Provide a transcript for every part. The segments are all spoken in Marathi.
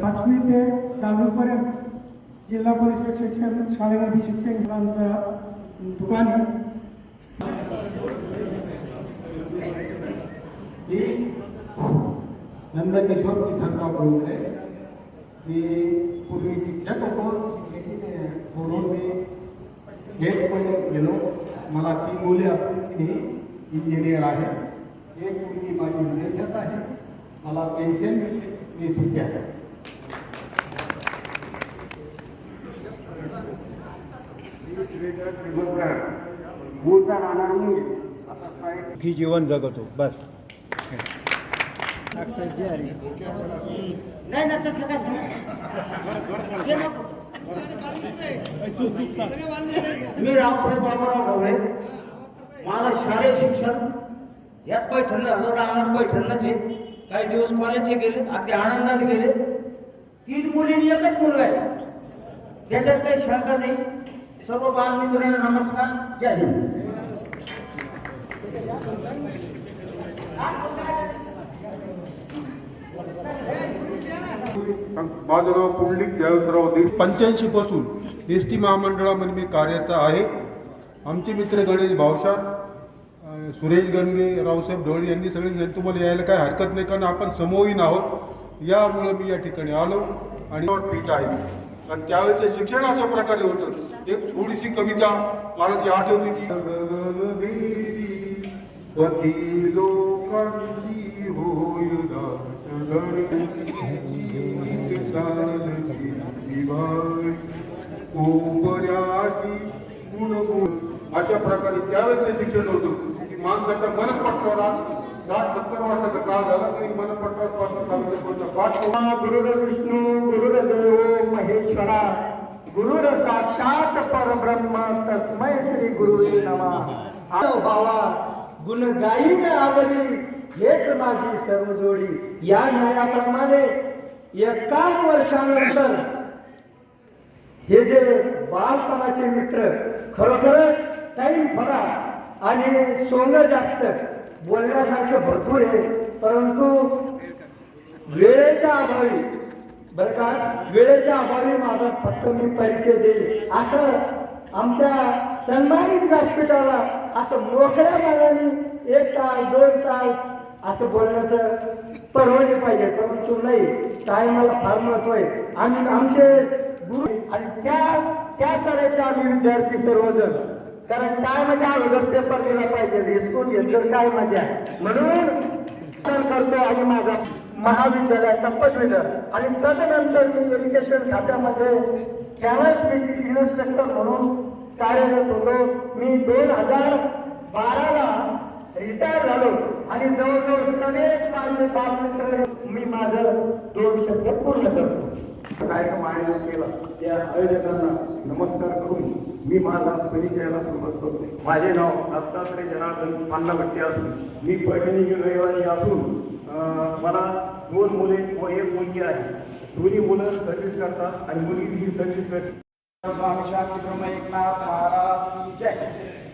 पाचवी ते दहावीपर्यंत जिल्हा परिषद शिक्षण शाळेमध्ये शिक्षण मुलांचं दुकान आहे मी नंदकिशोर किसनराव बोलतोय मी पूर्वी शिक्षक होतो शिक्षकी म्हणून मी गेटमध्ये गेलो मला तीन मुले असून तिन्ही इंजिनियर आहे एक मुलगी माझी विदेशात आहे मला पेन्शन मिळते मी सुखी आहे. मूळचा राहणार मी आता काय की जीवन जगतो बस नाही ना तसं कसं. मी रावसाहेब बाबूराव ढवळे माझं शालेय शिक्षण यात पैठणला झालं राहणार पैठणलाच आहे काही दिवस कॉलेजचे गेले अगदी आनंदात गेले. तीन मुलींनी एकच मुलगा आहे. त्याच्यात काही शंका नाही. सर्व बालमित्रांना नमस्कार. जय हिंद. माझं नाव पुंडलिक जयवंतराव देव पंच्याऐंशी पासून एस टी महामंडळामध्ये मी कार्यरत आहे. आमचे मित्र गणेश भावसार अं, सुरेश गणगे रावसाहेब ढवळे यांनी सगळे तुम्हाला यायला काय हरकत नाही कारण आपण समोहीन आहोत. यामुळं मी या ठिकाणी आलो आणि ठीक आहे. कारण त्यावेळेचं शिक्षण अशा प्रकारे होतं. एक थोडीशी कविता मला जी आठवते ती. वकीलो कंदी होय अशा प्रकारे त्यावेळेस शिक्षण होतं की माणसाच्या मनपटवाला साठ सत्तर वर्षाचा काळ झाला तरी मनपटवार पाठ गुरुर विष्णू गुरुर देव महेश्वरा गुरुर साक्षात परब्रह्म तस्मय श्री गुरुवे नमा. भावा गुण गायी आवडी हेच माझी सर्व जोडी. या न्यायाप्रमाणे एकाच वर्षानंतर हे जे बालपणाचे मित्र खरोखरच टाइम थोडा आणि सोंग जास्त बोलण्यासारखं भरपूर आहे परंतु वेळेच्या अभावी बरं का? वेळेच्या अभावी माझा फक्त मी परिचय देईल असं आमच्या सन्मानित व्यासपीठाला असं मोकळ्या मनाने एक तास दोन तास असं बोलण्याचं परवडले पाहिजे परंतु नाही. टायमाला फार महत्त्व आहे. आम्ही आमचे गुरु आणि त्या त्या तऱ्हेचे आम्ही विद्यार्थी सर्वजण. कारण काय मजा अगोदर पेपर दिला पाहिजे हिसकून घेतलं काय मजा म्हणून करतो आणि माझा महाविद्यालयाचा पदवीधर आणि तदनंतर मी एज्युकेशन खात्यामध्ये कॅनस इन्स्पेक्टर म्हणून कार्यरत होतो. मी दोन हजार बाराला रिटायर झालो. आणि जवळजवळ सगळेच माझे बालमित्र मी माझं दोन शब्द पूर्ण करतो. कार्यक्रम आयोजन केला. त्या आयोजकांना नमस्कार करून मी माझा परिचयाला सुरुवात करतो. माझे नाव दत्तात्रय जनार्दन पांडाभट्टी असून मी पैठणी रहिवासी असून अं, मला दोन मुले व एक मुलगी आहे. दोन्ही मुलं सर्व्हिस करतात आणि मुलगी ही सर्व्हिस करते. एकनाथ महाराज जय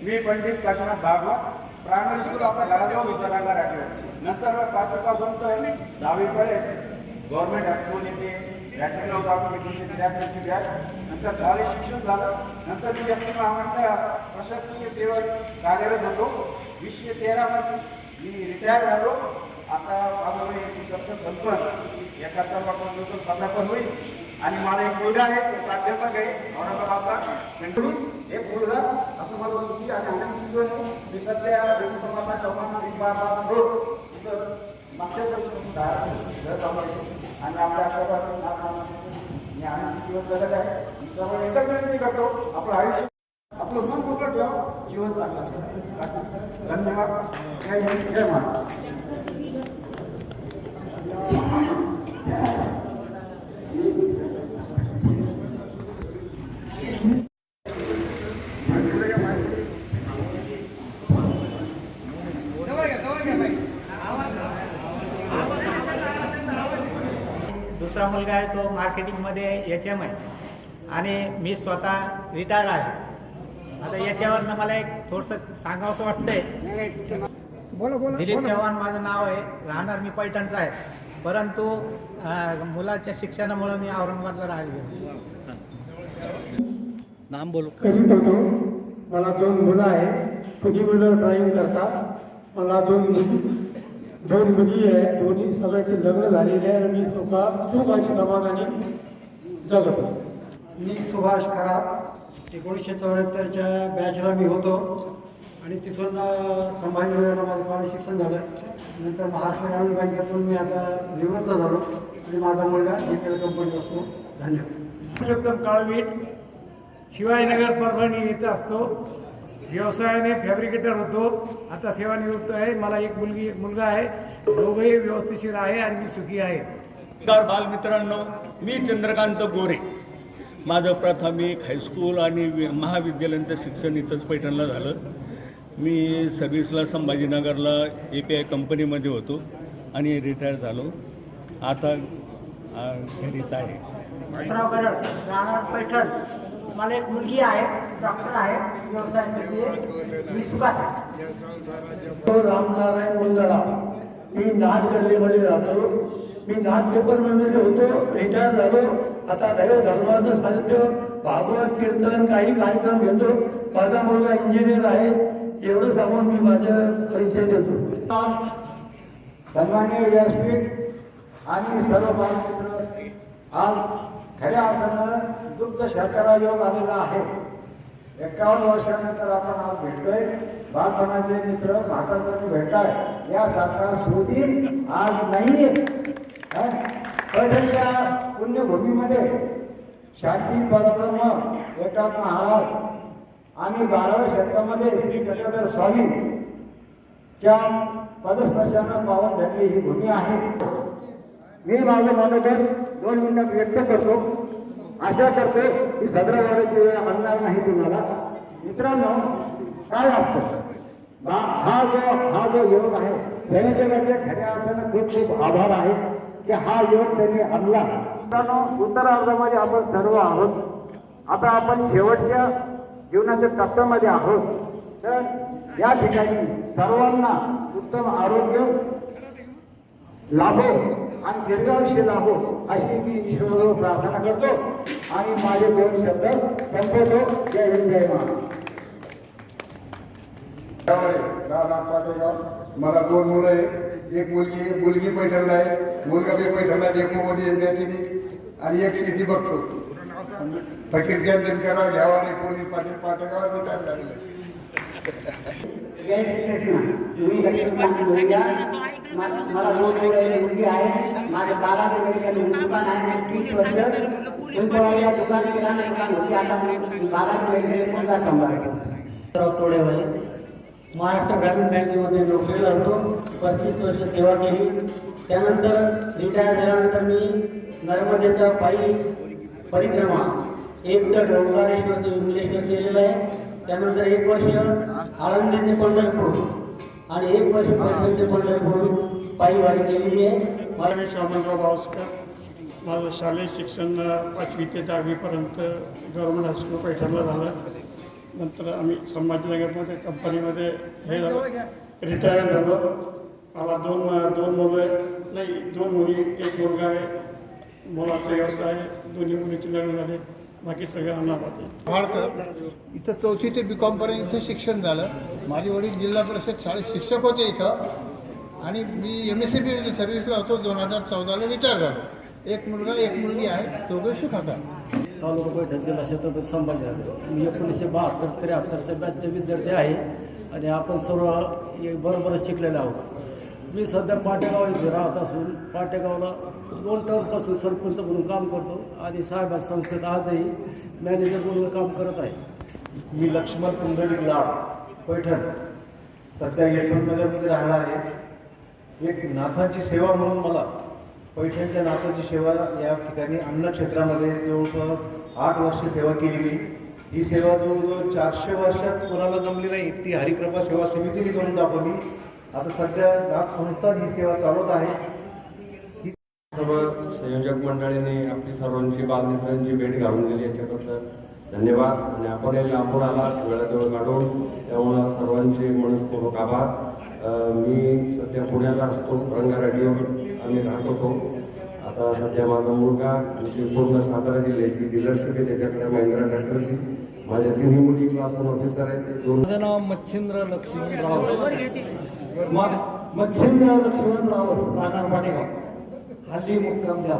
मी पंडित काशीनाथ भागवत प्रायमरी स्कूल आपल्या घराजवळ विद्यालयाला राहिले नंतर पाचवीपासून तर दहावीपर्यंत गव्हर्नमेंट हायस्कूल येते. बॅटरीला होता आपण बॅटरीची बॅच नंतर दहावी शिक्षण झालं. नंतर मी व्यक्ती महामंडळ प्रशासकीय सेवेत कार्यरत होतो. वीसशे तेरामध्ये मी रिटायर झालो. आता माझं एक एकशे सत्तर संपन्न एकाहत्तरपासून होतो पदार्पण होईल. आणि मला एक मुलगा आहे तो प्राध्यापक आहे औरंगाबादचा त्यांच्याकडून एक मुलगा असं मला सुखी आणि आनंदी जीवन आहे. मी सध्या समाजा चौकात बार रोड मागच्या वर्षी आणि आपल्या जीवन जगत आहे सर्व एकच विनंती करतो आपलं आयुष्य आपलं मन मोकळं ठेवा जीवन चांगलं धन्यवाद. जय हिंद जय महाराज दुसरा मुलगा आहे तो मार्केटिंगमध्ये एच एम आहे आणि मी स्वतः रिटायर आहे. आता याच्यावरनं मला एक थोडस सांगावंसं वाटतंय. दिलीप चव्हाण माझं नाव आहे. राहणार मी पैठणचा आहे. परंतु मुलाच्या शिक्षणामुळे मी औरंगाबादला राहिलो. करीत होतो मला दोन मुलं आहे तुझी मुलं ड्राईव्ह करतात मला दोन दोन मुली आहे दोन्ही सगळ्याचे लग्न झालेले आहे. आणि मी स्वतः सुख आणि समाधानी जगतो. मी सुभाष खरात एकोणीसशे चौऱ्याहत्तरच्या बॅचला मी होतो. आणि तिथून संभाजीनगरला माझं कॉलेज शिक्षण झालं. नंतर महाराष्ट्र ग्रामीण बँकेतून मी आता निवृत्त झालो. आणि माझा मुलगा डिटेल कंपनीत असतो. धन्यवाद. पुरुषोत्तम काळवीट शिवाजीनगर परभणी येथे असतो. व्यवसायाने फॅब्रिकेटर होतो. आता सेवानिवृत्त आहे. मला एक मुलगी एक मुलगा आहे. दोघंही व्यवस्थिशीर आहे आणि मी सुखी आहे. बालमित्रांनो. मी चंद्रकांत गोरे. माझं प्राथमिक हायस्कूल आणि वि- महाविद्यालयांचं शिक्षण इथंच पैठणला झालं. मी सर्व्हिसला संभाजीनगरला ए पी आय कंपनीमध्ये होतो आणि रिटायर झालो. आता घरीच आहे. पैठण. मला एक मुलगी आहे डॉक्टर आहे व्यवसाय करते मी सुखात आहे. रामनारायण मुंदडा मी नाथ गल्लीमध्ये राहतो. मी नाथ पेपरमध्ये होतो रिटायर झालो. आता दैव धर्माचं साहित्य भागवत कीर्तन काही कार्यक्रम घेतो. माझा मुलगा इंजिनियर आहे. एवढं सांगून मी माझा परिचय देतो. सन्मान्य व्यासपीठ आणि सर्व बालमित्र आज खऱ्या अर्थानं दुग्ध शर्करा योग आलेला आहे. एकावन्न वर्षानंतर आपण आज भेटतोय. बालपणाचे मित्र म्हातारपणी या यासारखा सुधी आज नाहीये. पैठणच्या पुण्यभूमीमध्ये शांती परब्रह्म एकनाथ महाराज आणि बाराव्या शतकामध्ये श्री चक्रधर स्वामी च्या पदस्पर्शानं पावन धरली ही भूमी आहे. मी माझं मनोगत दोन मिनिटात व्यक्त करतो. आशा करतो की सदरा वाढायची वेळ आणणार नाही तुम्हाला. मित्रांनो काय असतं? हा जो हा जो योग आहे संयोजकाचे खऱ्या अर्थानं खूप खूप आभार आहे की हा योग त्यांनी आणला. मित्रांनो उत्तरार्धामध्ये आपण सर्व आहोत. आता आपण शेवटच्या जीवनाच्या टप्प्यामध्ये आहोत. तर या ठिकाणी सर्वांना उत्तम आरोग्य लाभो. आणि दीर्घायुष्य लाभो अशी मी ईश्वराजवळ प्रार्थना करतो. आणि माझे दोन शब्द संपवतो. जय हिंद जय दादा पाटेगाव. मला दोन मुलं आहे एक मुलगी मुलगी पैठणला आहे. मुलगा बी पैठणला डेपोमध्ये मेकॅनिक आणि एक शेती बघतो. फकीरचंद दिनकरराव घ्यावारे पोलीस पाटील पाटेगाव रिटायर झालेले आहे. जय मी मला दोन मुलं मुलगी आहे. माझं बारा मेडिकल दुकान आहे तीस वर्ष या दुकान किराणा दुकान होती आता मी बारा मेडिकल मुलगा सांभाळतो तोडेवाले महाराष्ट्र ग्रामीण बँकेमध्ये नोकरीला होतो पस्तीस वर्ष सेवा केली. त्यानंतर रिटायर झाल्यानंतर मी नर्मदेचा पायी परिक्रमा एक तर डोंगारेश्वर ते विमलेश्वर केलेलं आहे. त्यानंतर एक वर्ष आळंदी ते पंढरपूर आणि एक वर्ष पैठण ते पंढरपूर पायी वारी केलेली आहे. मला मी शामनराव बावस्कर माझं शालेय शिक्षण पाचवी ते दहावीपर्यंत गव्हर्मेंट हायस्कूल पैठणला झालं. नंतर आम्ही संभाजीनगरमध्ये कंपनीमध्ये हे झालं. रिटायर झालो. मला दोन दोन मुलं नाही दोन मुली एक मुलगा आहे मुलाचा व्यवसाय आहे दोन्ही मुलीचे लग्न झाले. बाकी सगळं अनाथ आहे. इथं चौथी ते बी कॉमपर्यंत इथं शिक्षण झालं. माझे वडील जिल्हा परिषद शाळेत शिक्षक होते इथं. आणि मी एम एस सी बी सर्व्हिसला होतो दोन हजार चौदाला रिटायर झालो. एक मुलगा एक मुलगी आहे दोघं सुखात आहे. तालुका पैठण जिल्हा छत्रपती संभाजीनगर. मी एकोणीसशे बहात्तर त्र्याहत्तरच्या बॅचचे विद्यार्थी आहे आणि आपण सर्व बरोबरच शिकलेले आहोत. मी सध्या पाटेगाव इथे राहत असून पाटेगावला दोन टर्मपासून सरपंच म्हणून काम करतो आणि साहेब संस्थेत आजही मॅनेजर म्हणून काम करत आहे. मी लक्ष्मण पुंडलिक लाड पैठण सध्या यशवंतनगरमध्ये राहिला आहे. एक नाथांची सेवा म्हणून मला पैठणच्या नाथांची सेवा या ठिकाणी अन्न क्षेत्रामध्ये जवळपास आठ वर्ष सेवा केली मी ही सेवा जवळजवळ चारशे वर्षात कोणाला जमली नाही ती हरिकृपा सेवा समितीने करून दाखवली. आता सध्या नाथ संस्थान ही सेवा चालवत आहे. ही सर्व संयोजक मंडळीने आपली सर्वांची बालमित्रांची भेट घालून दिली. याच्याबद्दल धन्यवाद. आणि आपण एक लांबून आलात. वेळात वेळ काढून त्यामुळं सर्वांचे मनस्पूर्वक आभार. मी सध्या पुण्याला असतो रंगा रेडिओवर आम्ही राहत होतो. आता सध्या माझा मुलगा आमची पूर्ण सातारा जिल्ह्याची डीलरशिप आहे त्याच्याकडे महिंद्रा ट्रॅक्टरची माझ्या तिन्ही मुली क्लास वन ऑफिसर आहेत माझं नाव मच्छिंद्र लक्ष्मणराव. मच्छिंद्र लक्ष्मणराव राहणार पाटेगाव. हल्ली मुक्काम द्या.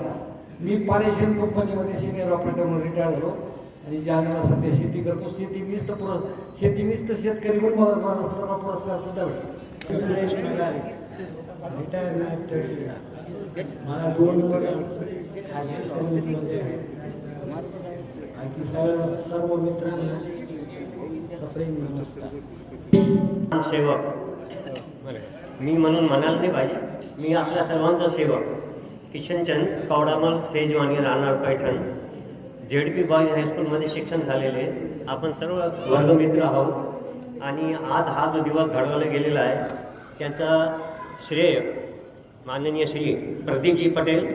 मी पारेशन कंपनीमध्ये सिनियर ऑपरेटर म्हणून रिटायर झालो. आणि ज्याला सध्या शेती करतो शेतीनिष्ठ पुरस् शेतीनिष्ठ शेतकरी म्हणून मला पुरस्कार सुद्धा भेटला. सुरेश मेघारे रिटायर नाईट तहसीलदार मला दोन मुलं खाजगी सर्व्हिसमध्ये आहे. आणखी सर्व सर्व मित्रांना सप्रेम नमस्कार. सेवक. मी म्हणून म्हणाल नाही पाहिजे मी आपल्या सर्वांचा सेवक. किशनचंद कवडामल सेजवानी राहणार पैठण. जेड पी बॉईज हायस्कूलमध्ये शिक्षण झालेले. आपण सर्व वर्गमित्र आहोत. आणि आज हा जो दिवस घडवला गेलेला आहे त्याचा श्रेय माननीय श्री प्रदीपजी पटेल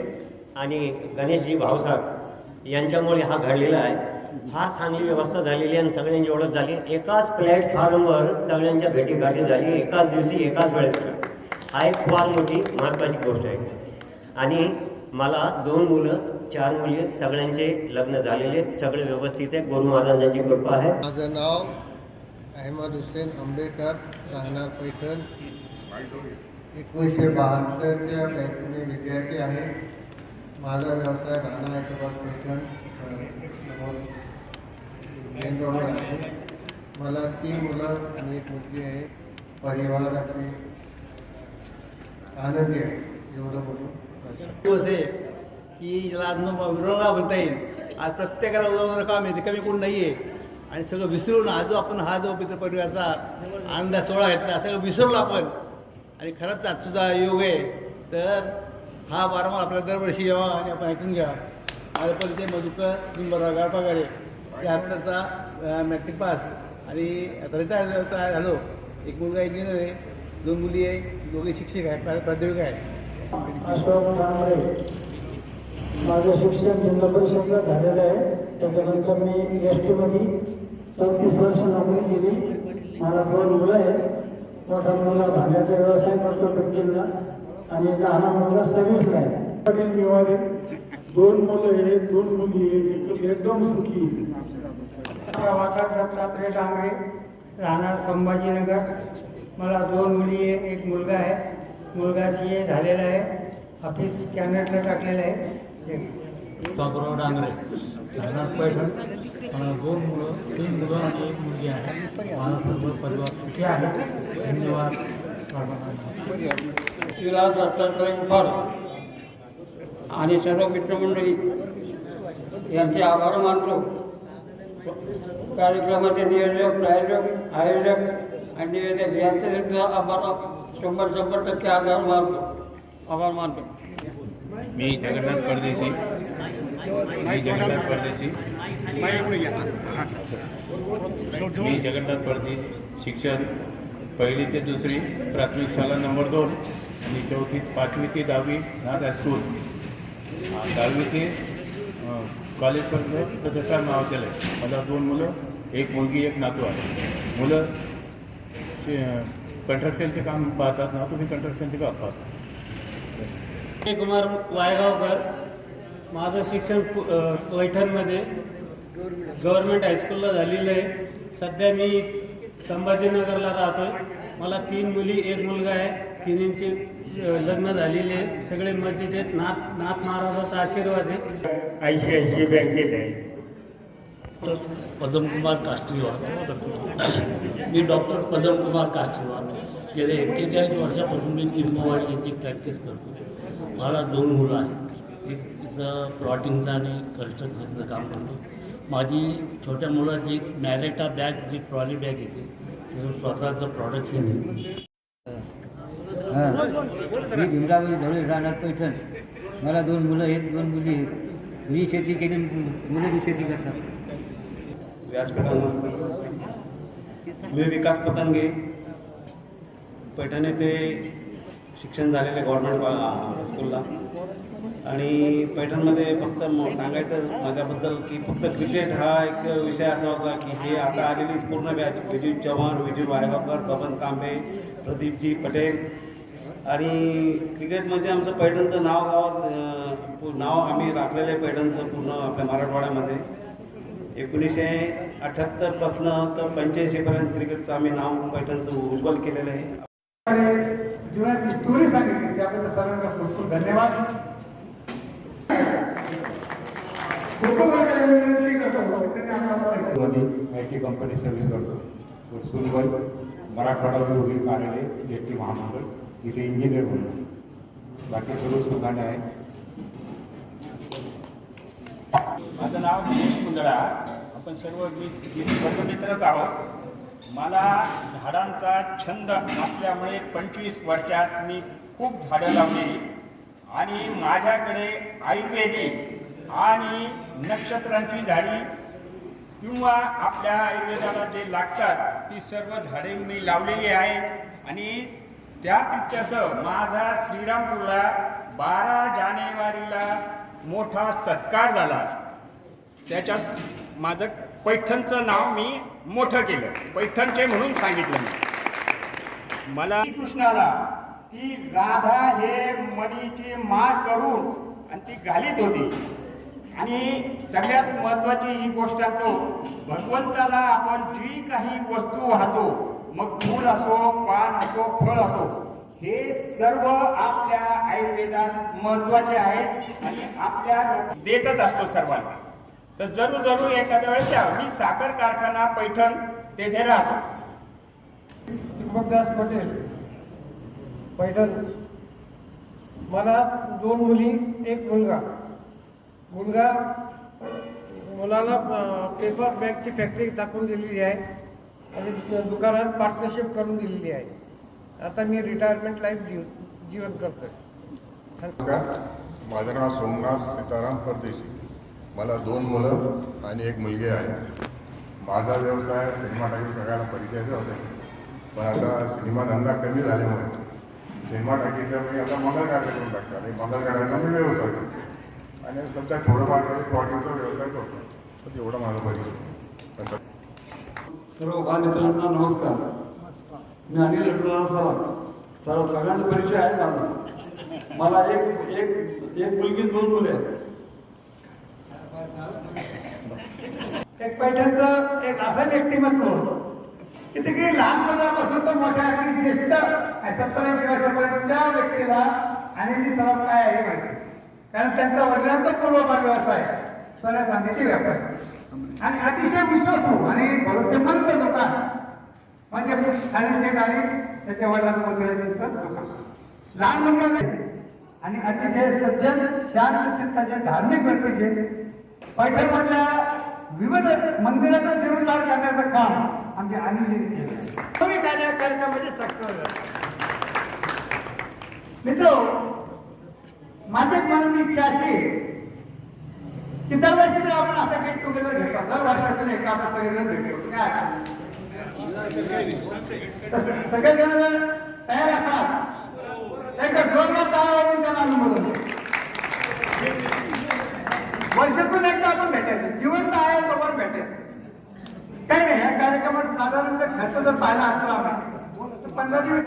आणि गणेशजी भाऊसाहेब यांच्यामुळे हा घडलेला आहे. फार चांगली व्यवस्था झालेली आहे आणि सगळ्यांची ओळख झाली. एकाच प्लॅटफॉर्मवर सगळ्यांच्या भेटीगाठी झाली. एकाच दिवशी एकाच वेळेस. हा एक फार मोठी महत्त्वाची गोष्ट आहे. आणि मला दोन मुलं चार मुली सगळ्यांचे लग्न झालेले आहेत. सगळे व्यवस्थित आहे गुरु महाराजांची कृपा आहे. माझं नाव अहमद हुसेन आंबेकर राहणार पैठण. एकोणीसशे बहात्तरच्या बॅचचे विद्यार्थी आहे. माझा व्यवसाय राहणार हैदराबाद पैठण मेन रोडवर आहे. मला तीन मुलं आणि एक मुलगी आहे. परिवाराची आनंदी आहे एवढं बोलून. आहे की ज्याला आज न विरंगुळा म्हणता येईल. आज प्रत्येकाला उजवणारं काम आहे ते कमी कोण नाही आहे आणि सगळं विसरून आज आपण हा जो मित्र परिवाराचा आनंदा सोहळा घेतला सगळं विसरलो आपण. आणि खरंच आजसुद्धा योग आहे. तर हा वारंवार आपल्या दरवर्षी यावा आणि आपण ऐकून घ्या. माझा मधुकर निंबरराव गाडपागारे शहात्तरचा मॅट्रिक पास आणि आता रिटायर झालो एक मुलगा इंजिनियर आहे. दोन मुली आहे. दोघे शिक्षक आहेत प्राध्यापिक आहेत. अशोक माझं शिक्षण जिल्हा परिषदला झालेलं आहे. त्याच्यानंतर मी एस टीमध्ये चौतीस वर्ष नोकरी केली. मला दोन मुलं आहेत. मोठा मुलगा भांड्याचा व्यवसाय करतो बिल्डिंगला आणि लहान मुलगा सर्व्हिसला आहे. निवाडे दोन मुलं आहेत दोन मुली आहेत एकदम सुखी. प्रभाकर दत्तात्रय डांगरे राहणार संभाजीनगर. मला दोन मुली आहे एक मुलगा आहे. मुलगा सी ए झालेला आहे. ऑफिस कॅबिनेटला टाकलेलं आहे. एक बाबुराव डांगरे. राहणार पैठण. मला दोन मुलं तीन मुलं आणि एक मुलगी आहे. माझा सर्व परिवार सुखी आहे. धन्यवाद. दत्तात्रय फड आणि सर्व मित्रमंडळी यांचे आभार मानतो. कार्यक्रमाचे नियोजक प्रायोजक आयोजक आणि निवेदक यांचे सुद्धा आभार शंभर शंभर टक्के आभार मानतो. आभार मानतो. मी जगन्नाथ परदेशी. परदेशी. मी जगन्नाथ परदेशी शिक्षण पहिली ते दुसरी प्राथमिक शाळा नंबर दोन आणि चौथी पाचवी ते दहावी नाथ हायस्कूल दहावी ते कॉलेजपर्यंत प्रतिष्ठान महाविद्यालय मला दोन मुलं एक मुलगी एक नातू आहे. मुलं कंट्रक्शनचे कंस्ट्रक्शनचे काम पाहतात नातू मी कंस्ट्रक्शनचे काम पाहतात. कुमार वायगावकर. माझं शिक्षण पैठणमध्ये गव्हर्नमेंट हायस्कूलला झालेलं आहे. सध्या मी संभाजीनगरला राहतो मला तीन मुली एक मुलगा आहे. तिन्हींचे लग्न झालेले आहे. सगळे मजेत आहेत. नाथ नाथ महाराजाचा आशीर्वाद आहे. आय सी आय सी बँकेत आहे. पदमकुमार काष्टीवार मी डॉक्टर पदमकुमार काष्टीवार गेले एक्केचाळीस वर्षापासून मी निंबवाडी येथे प्रॅक्टिस करतो मला दोन मुलं आहेत. इथं प्लॉटिंगचं आणि कन्स्ट्रक्शनचं काम करतो माझी छोट्या मुलाची एक मॅरेटा बॅग जी ट्रॉली बॅग येते तिचं स्वतःचं प्रोडक्शन आहे. मी भीमराव धवळे राहणार पैठण. मला दोन मुलं आहेत दोन मुली आहेत. मी शेती केली मुलं बी शेती करतात. मी विकास पतंगे. पैठण येथे शिक्षण झालेलं आहे गव्हर्नमेंट स्कूलला. आणि पैठणमध्ये फक्त म- सांगायचं माझ्याबद्दल की फक्त क्रिकेट हा एक विषय असा होता की हे आता आलेली पूर्ण बॅच. विजय चव्हाण विजय वायगावकर बबन कांबे प्रदीपजी पटेल. आणि क्रिकेट म्हणजे आमचं पैठणचं नाव गावात नाव आम्ही राखलेलं आहे पैठणचं पूर्ण आपल्या मराठवाड्यामध्ये. एकोणीसशे अठ्ठ्याहत्तरपासनं तर पंच्याऐंशीपर्यंत क्रिकेटचं आम्ही नाव पैठणचं उज्ज्वल केलेलं आहे. जीवनाची स्टोरी सांगितली त्याबद्दल सर्वांना खूप खूप धन्यवाद खूप खूप विनंती करतो त्यांनी आम्हाला मध्ये आय टी कंपनी सर्व्हिस करतो. सुनवल मराठवाडा विभागीय कार्यालय एस टी महामंडळ तिथे इंजिनियर म्हणून. बाकी सर्व सुखाने आहे माझं नाव दिनेश मुंदळा आपण सर्व मी वर्गमित्रच आहोत. मला झाडांचा छंद असल्यामुळे पंचवीस वर्षात मी खूप झाडं लावली. आणि माझ्याकडे आयुर्वेदिक आणि नक्षत्रांची झाडी किंवा आपल्या आयुर्वेदाला जे लागतात ती सर्व झाडे मी लावलेली आहेत. आणि त्या पिक्चरचं माझा श्रीरामपूरला बारा जानेवारीला मोठा सत्कार झाला. त्याच्यात माझं पैठणचं नाव मी मोठं केलं. पैठणचे म्हणून सांगितलं मी. मला कृष्णाला ती राधा हे मणीची माळ करून आणि ती घालीत होती. आणि सगळ्यात महत्वाची ही गोष्ट सांगतो भगवंताला आपण जी काही वस्तू वाहतो मग फूल असो पान असो फळ असो हे सर्व आपल्या आयुर्वेदात महत्त्वाचे आहेत आणि आपल्या देतच असतो सर्वांना. तर जरूर जरूर एखाद्या वेळेस या. मी साखर कारखाना पैठण तेथे राहतो. त्रिंबकदास पटेल पैठण. मला दोन मुली एक मुलगा. मुलगा मुलाला पेपर बॅगची फॅक्टरी टाकून दिलेली आहे. आणि दुकानात पार्टनरशिप करून दिलेली आहे. आता मी रिटायरमेंट लाईफ जीव जीवन करतोय. माझं नाव सोमनाथ सीताराम परदेशी. मला दोन मुलं आणि एक मुलगी आहे. माझा व्यवसाय सिनेमा टाकी सगळ्याला परिचयाचा असेल. पण आता सिनेमा धंदा कमी झाल्यामुळे सिनेमा टाकीचा मी आता मंगल कार्य करून टाकतो आणि मंगल कार्याचा मी व्यवसाय करतो. आणि सध्या थोडंफार प्लॉटिंगचा व्यवसाय करतो. तर एवढं माझं असं. सर्व बालमित्रांना नमस्कार. मी अनिल लटुराव सर सर्व सगळ्यांचा परिचय आहे माझा. मला एक एक एक मुलगी दोन मुले आहेत. एक पैठणचं एक असं व्यक्तिमत्व होतं. की लहान मुलापासून तर मोठ्या अगदी ज्येष्ठ सत्तर ऐंशी वर्षापर्यंतच्या व्यक्तीला आणि सराव काय आहे माहिती. कारण त्यांचा वडिलांचा पूर्वभाग व्यवसाय सोन्या चांदीचे व्यापार. आणि अतिशय विश्वासू आणि भरोसेमंत दुकान. म्हणजे ठाणे गाडी त्याच्या वडिलांना त्यांचं दुकान. लहान मुलगा आणि अतिशय सज्जन शांत चित्ताचे धार्मिक व्यक्तीचे. पैठणमधल्या विविध मंदिराचा जीर्णोद्धार करण्याचं काम. आमच्या अनिलजींनी केलं तुम्ही कार्य कार्यक्रमाचे सक्सेस मित्र माझी एक मनाची इच्छा अशी की दरवर्षी जर आपण असं गेट टुगेदर घेतो दर वर्षातून एका आपण सगळेजण भेटतो काय सगळेजण जर तयार असाल एक जोरदार टाळा वाजून त्यांना अनुभव वर्षातून एकदा आपण भेटायचं. जिवंत आहे तोवर भेटायचं. नाही ह्या कार्यक्रमात साधारणतः खर्च जर पाहिला असला आपण तर पंधरा दिवस